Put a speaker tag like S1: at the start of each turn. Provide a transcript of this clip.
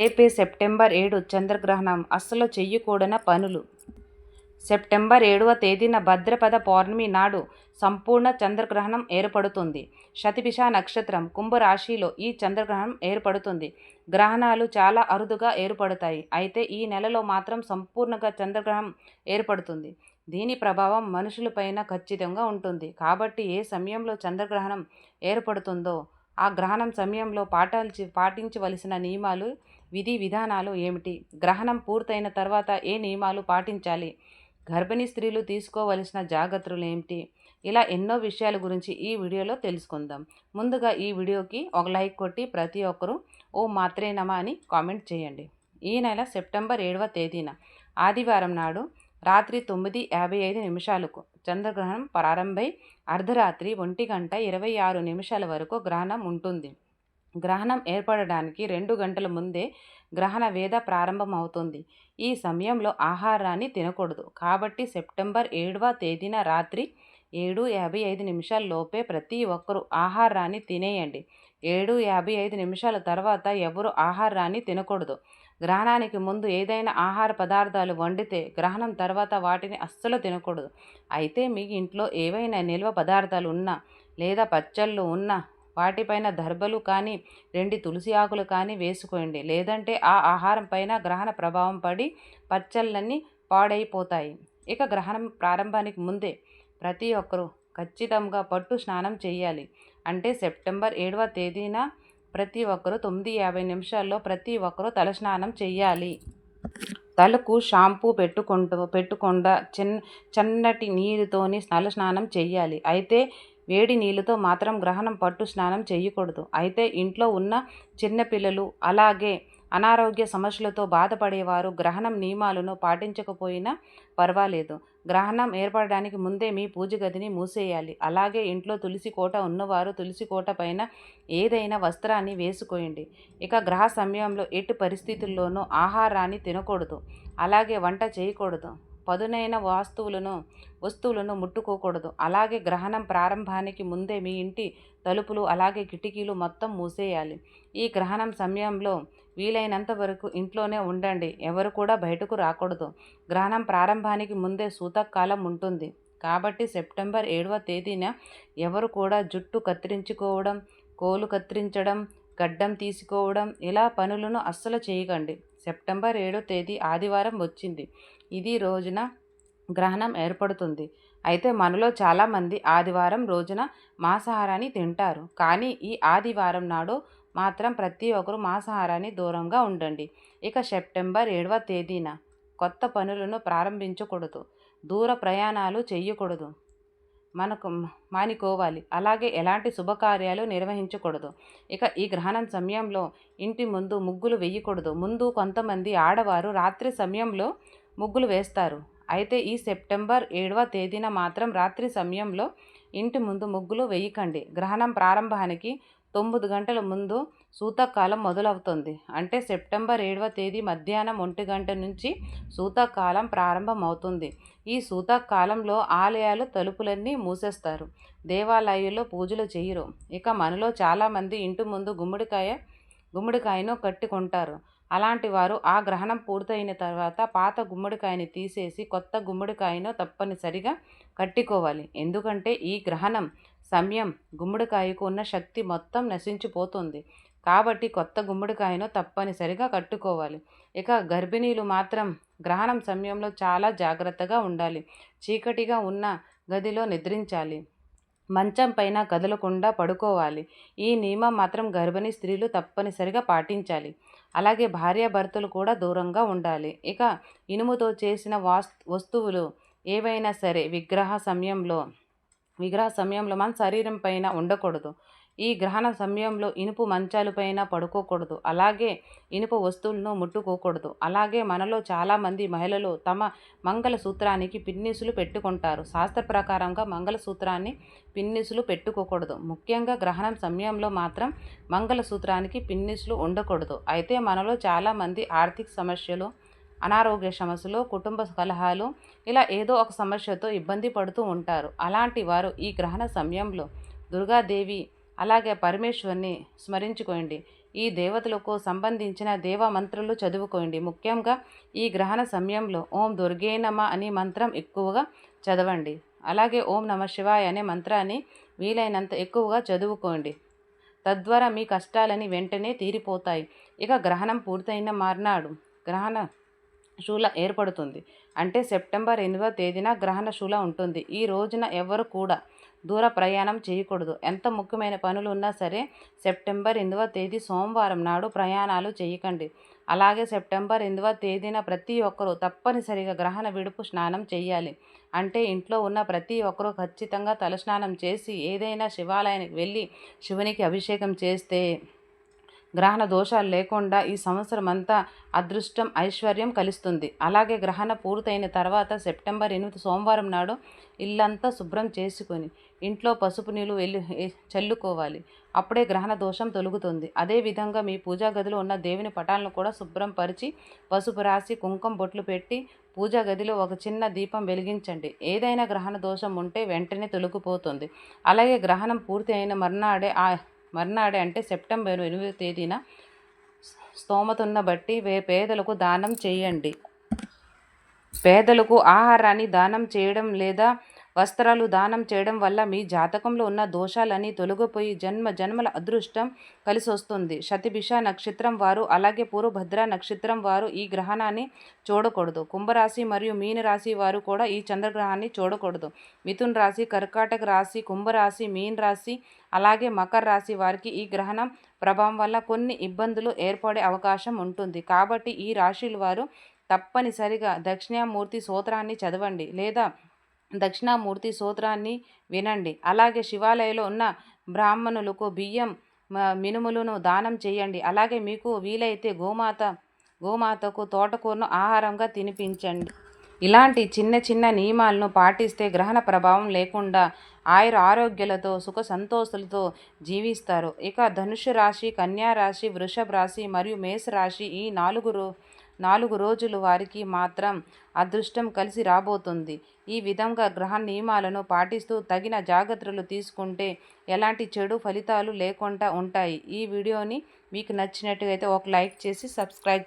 S1: రేపే సెప్టెంబర్ ఏడు చంద్రగ్రహణం అస్సలు చెయ్యకూడన పనులు. సెప్టెంబర్ ఏడవ తేదీన భద్రపద పౌర్ణమి నాడు సంపూర్ణ చంద్రగ్రహణం ఏర్పడుతుంది. శతిపిష నక్షత్రం కుంభరాశిలో ఈ చంద్రగ్రహణం ఏర్పడుతుంది. గ్రహణాలు చాలా అరుదుగా ఏర్పడతాయి. అయితే ఈ నెలలో మాత్రం సంపూర్ణంగా చంద్రగ్రహణం ఏర్పడుతుంది. దీని ప్రభావం మనుషులపైన ఖచ్చితంగా ఉంటుంది. కాబట్టి ఏ సమయంలో చంద్రగ్రహణం ఏర్పడుతుందో ఆ గ్రహణం సమయంలో పాటించి పాటించవలసిన నియమాలు విధి విధానాలు ఏమిటి? గ్రహణం పూర్తయిన తర్వాత ఏ నియమాలు పాటించాలి? గర్భిణీ స్త్రీలు తీసుకోవలసిన జాగ్రత్తలు ఏమిటి? ఇలా ఎన్నో విషయాల గురించి ఈ వీడియోలో తెలుసుకుందాం. ముందుగా ఈ వీడియోకి ఒక లైక్ కొట్టి ప్రతి ఒక్కరూ ఓ మాత్రేనమా అని కామెంట్ చేయండి. ఈ నెల సెప్టెంబర్ ఏడవ తేదీన ఆదివారం నాడు రాత్రి తొమ్మిది యాభై ఐదు నిమిషాలకు చంద్రగ్రహణం ప్రారంభమై అర్ధరాత్రి ఒంటి గంట ఇరవై ఆరు నిమిషాల వరకు గ్రహణం ఉంటుంది. గ్రహణం ఏర్పడడానికి రెండు గంటల ముందే గ్రహణ వేద ప్రారంభమవుతుంది. ఈ సమయంలో ఆహారాన్ని తినకూడదు. కాబట్టి సెప్టెంబర్ ఏడవ తేదీన రాత్రి ఏడు యాభై ఐదు నిమిషాల లోపే ప్రతి ఒక్కరూ ఆహారాన్ని తినేయండి. ఏడు యాభై ఐదు నిమిషాల తర్వాత ఎవరు ఆహారాన్ని తినకూడదు. గ్రహణానికి ముందు ఏదైనా ఆహార పదార్థాలు వండితే గ్రహణం తర్వాత వాటిని అస్సలు తినకూడదు. అయితే మీ ఇంట్లో ఏవైనా నిల్వ పదార్థాలు ఉన్నా లేదా పచ్చళ్ళు ఉన్నా వాటిపైన దర్భలు కానీ రెండు తులసి ఆకులు కానీ వేసుకోండి. లేదంటే ఆ ఆహారం పైన గ్రహణ ప్రభావం పడి పచ్చళ్ళన్నీ పాడైపోతాయి. ఇక గ్రహణం ప్రారంభానికి ముందే ప్రతి ఒక్కరూ ఖచ్చితంగా పట్టు స్నానం చేయాలి. అంటే సెప్టెంబర్ ఏడవ తేదీన ప్రతి ఒక్కరూ తొమ్మిది యాభై నిమిషాల్లో ప్రతి ఒక్కరూ తలస్నానం చేయాలి తలకు షాంపూ పెట్టుకుంటూ పెట్టుకుండా చిన్న చన్నటి నీరుతోని తలస్నానం చేయాలి అయితే వేడి నీళ్ళతో మాత్రం గ్రహణం పట్టు స్నానం చేయకూడదు అయితే ఇంట్లో ఉన్న చిన్నపిల్లలు అలాగే అనారోగ్య సమస్యలతో బాధపడేవారు గ్రహణం నియమాలను పాటించకపోయినా పర్వాలేదు. గ్రహణం ఏర్పడడానికి ముందే మీ పూజ గదిని మూసేయాలి. అలాగే ఇంట్లో తులసి కోట ఉన్నవారు తులసి కోట పైన ఏదైనా వస్త్రాన్ని వేసుకోండి. ఇక గ్రహ సమయంలో ఎట్టి పరిస్థితుల్లోనూ ఆహారాన్ని తినకూడదు. అలాగే వంట చేయకూడదు. పదునైన వాస్తువులను వస్తువులను ముట్టుకోకూడదు. అలాగే గ్రహణం ప్రారంభానికి ముందే మీ ఇంటి తలుపులు అలాగే కిటికీలు మొత్తం మూసేయాలి. ఈ గ్రహణం సమయంలో వీలైనంత వరకు ఇంట్లోనే ఉండండి. ఎవరు కూడా బయటకు రాకూడదు. గ్రహణం ప్రారంభానికి ముందే సూతకాలం ఉంటుంది. కాబట్టి సెప్టెంబర్ ఏడవ తేదీన ఎవరు కూడా జుట్టు కత్తిరించుకోవడం కోలు కత్తిరించడం గడ్డం తీసుకోవడం ఇలా పనులను అస్సలు చేయకండి. సెప్టెంబర్ ఏడో తేదీ ఆదివారం వచ్చింది. ఇది రోజున గ్రహణం ఏర్పడుతుంది. అయితే మనలో చాలామంది ఆదివారం రోజున మాంసాహారాన్ని తింటారు. కానీ ఈ ఆదివారం నాడు మాత్రం ప్రతి ఒక్కరు మాంసాహారాన్ని దూరంగా ఉండండి. ఇక సెప్టెంబర్ ఏడవ తేదీన కొత్త పనులను ప్రారంభించకూడదు. దూర ప్రయాణాలు చేయకూడదు. మనకు మానుకోవాలి. అలాగే ఎలాంటి శుభకార్యాలు నిర్వహించకూడదు. ఇక ఈ గ్రహణం సమయంలో ఇంటి ముందు ముగ్గులు వేయకూడదు. ముందు కొంతమంది ఆడవారు రాత్రి సమయంలో ముగ్గులు వేస్తారు. అయితే ఈ సెప్టెంబర్ ఏడవ తేదీన మాత్రం రాత్రి సమయంలో ఇంటి ముందు ముగ్గులు వేయకండి. గ్రహణం ప్రారంభానికి తొమ్మిది గంటల ముందు సూతకాలం మొదలవుతుంది. అంటే సెప్టెంబర్ ఏడవ తేదీ మధ్యాహ్నం ఒంటి గంట నుంచి సూతకాలం ప్రారంభమవుతుంది. ఈ సూతకాలంలో ఆలయాలు తలుపులన్నీ మూసేస్తారు. దేవాలయాల్లో పూజలు చేయరు. ఇక మనలో చాలామంది ఇంటి ముందు గుమ్మడికాయ గుమ్మడికాయను కట్టుకుంటారు. అలాంటి వారు ఆ గ్రహణం పూర్తయిన తర్వాత పాత గుమ్మడికాయని తీసేసి కొత్త గుమ్మడికాయను తప్పనిసరిగా కట్టుకోవాలి. ఎందుకంటే ఈ గ్రహణం సమయం గుమ్మడికాయకు ఉన్న శక్తి మొత్తం నశించిపోతుంది. కాబట్టి కొత్త గుమ్మడికాయను తప్పనిసరిగా కట్టుకోవాలి. ఇక గర్భిణీలు మాత్రం గ్రహణం సమయంలో చాలా జాగ్రత్తగా ఉండాలి. చీకటిగా ఉన్న గదిలో నిద్రించాలి. మంచం పైన కదలకుండా పడుకోవాలి. ఈ నియమం మాత్రం గర్భిణీ స్త్రీలు తప్పనిసరిగా పాటించాలి. అలాగే భార్యాభర్తలు కూడా దూరంగా ఉండాలి. ఇక ఇనుముతో చేసిన వాస్ వస్తువులు ఏవైనా సరే విగ్రహ సమయంలో విగ్రహ సమయంలో మన శరీరం పైన ఉండకూడదు. ఈ గ్రహణ సమయంలో ఇనుపు మంచాలపైన పడుకోకూడదు. అలాగే ఇనుప వస్తువులను ముట్టుకోకూడదు. అలాగే మనలో చాలామంది మహిళలు తమ మంగళసూత్రానికి పిన్నిసులు పెట్టుకుంటారు. శాస్త్ర ప్రకారంగా మంగళసూత్రాన్ని పిన్నిసులు పెట్టుకోకూడదు. ముఖ్యంగా గ్రహణం సమయంలో మాత్రం మంగళసూత్రానికి పిన్నిసులు ఉండకూడదు. అయితే మనలో చాలామంది ఆర్థిక సమస్యలు అనారోగ్య సమస్యలు కుటుంబ కలహాలు ఇలా ఏదో ఒక సమస్యతో ఇబ్బంది పడుతూ ఉంటారు. అలాంటి వారు ఈ గ్రహణ సమయంలో దుర్గాదేవి అలాగే పరమేశ్వరిని స్మరించుకోండి. ఈ దేవతలకు సంబంధించిన దేవ మంత్రులు చదువుకోండి. ముఖ్యంగా ఈ గ్రహణ సమయంలో ఓం దుర్గే నమ అనే మంత్రం ఎక్కువగా చదవండి. అలాగే ఓం నమ శివాయ అనే మంత్రాన్ని వీలైనంత ఎక్కువగా చదువుకోండి. తద్వారా మీ కష్టాలని వెంటనే తీరిపోతాయి. ఇక గ్రహణం పూర్తయిన మర్నాడు. గ్రహణ శూల ఏర్పడుతుంది. అంటే సెప్టెంబర్ ఎనిమిదవ తేదీన గ్రహణ శూల ఉంటుంది. ఈ రోజున ఎవరు కూడా దూర ప్రయాణం చేయకూడదు. ఎంత ముఖ్యమైన పనులు ఉన్నా సరే సెప్టెంబర్ ఎనిమిదవ తేదీ సోమవారం నాడు ప్రయాణాలు చేయకండి. అలాగే సెప్టెంబర్ ఎనిమిదవ తేదీన ప్రతి ఒక్కరూ తప్పనిసరిగా గ్రహణ విడుపు స్నానం చేయాలి. అంటే ఇంట్లో ఉన్న ప్రతి ఒక్కరూ ఖచ్చితంగా తలస్నానం చేసి ఏదైనా శివాలయానికి వెళ్ళి శివునికి అభిషేకం చేస్తే గ్రహణ దోషాలు లేకుండా ఈ సంవత్సరం అంతా అదృష్టం ఐశ్వర్యం కలుస్తుంది. అలాగే గ్రహణ పూర్తయిన తర్వాత సెప్టెంబర్ ఎనిమిది సోమవారం నాడు ఇల్లంతా శుభ్రం చేసుకొని ఇంట్లో పసుపు నీళ్ళు వెళ్ళి చల్లుకోవాలి. అప్పుడే గ్రహణ దోషం తొలుగుతుంది. అదేవిధంగా మీ పూజా గదిలో ఉన్న దేవుని పటాలను కూడా శుభ్రం పరిచి పసుపు రాసి కుంకుమ బొట్లు పెట్టి పూజా గదిలో ఒక చిన్న దీపం వెలిగించండి. ఏదైనా గ్రహణ దోషం ఉంటే వెంటనే తొలగిపోతుంది. అలాగే గ్రహణం పూర్తి అయిన మర్నాడే ఆ మర్నాడే అంటే సెప్టెంబర్ ఎనిమిదో తేదీన స్తోమతున్న బట్టి వే పేదలకు దానం చేయండి. పేదలకు ఆహారాన్ని దానం చేయడం లేదా వస్త్రాలు దానం చేయడం వల్ల మీ జాతకంలో ఉన్న దోషాలన్నీ తొలగిపోయి జన్మ జన్మల అదృష్టం కలిసి వస్తుంది శతిభిష నక్షత్రం వారు అలాగే పూర్వభద్ర నక్షత్రం వారు ఈ గ్రహణాన్ని చూడకూడదు. కుంభరాశి మరియు మీనరాశి వారు కూడా ఈ చంద్రగ్రహాన్ని చూడకూడదు. మిథున్ రాశి కర్కాటక రాశి కుంభరాశి మీన్ రాశి అలాగే మకర రాశి వారికి ఈ గ్రహణం ప్రభావం వల్ల కొన్ని ఇబ్బందులు ఏర్పడే అవకాశం ఉంటుంది. కాబట్టి ఈ రాశుల వారు తప్పనిసరిగా దక్షిణామూర్తి సూత్రాన్ని చదవండి లేదా దక్షిణామూర్తి సూత్రాన్ని వినండి. అలాగే శివాలయంలో ఉన్న బ్రాహ్మణులకు బియ్యం మినుములను దానం చేయండి. అలాగే మీకు వీలైతే గోమాత గోమాతకు తోటకూరను ఆహారంగా తినిపించండి. ఇలాంటి చిన్న చిన్న నియమాలను పాటిస్తే గ్రహణ ప్రభావం లేకుండా ఆయుర ఆరోగ్యాలతో సుఖ సంతోషాలతో జీవిస్తారు. ఇక ధనుషు రాశి కన్యా రాశి వృషభ రాశి మరియు మేష రాశి ఈ నాలుగు రో నాలుగు రోజులు వారికి మాత్రం అదృష్టం కలిసి రాబోతుంది. ఈ విధంగా గ్రహ నియమాలను పాటిస్తూ తగిన జాగ్రత్తలు తీసుకుంటే ఎలాంటి చెడు ఫలితాలు లేకుండా ఉంటాయి. ఈ వీడియోని మీకు నచ్చినట్టుగా అయితే ఒక లైక్ చేసి సబ్స్క్రైబ్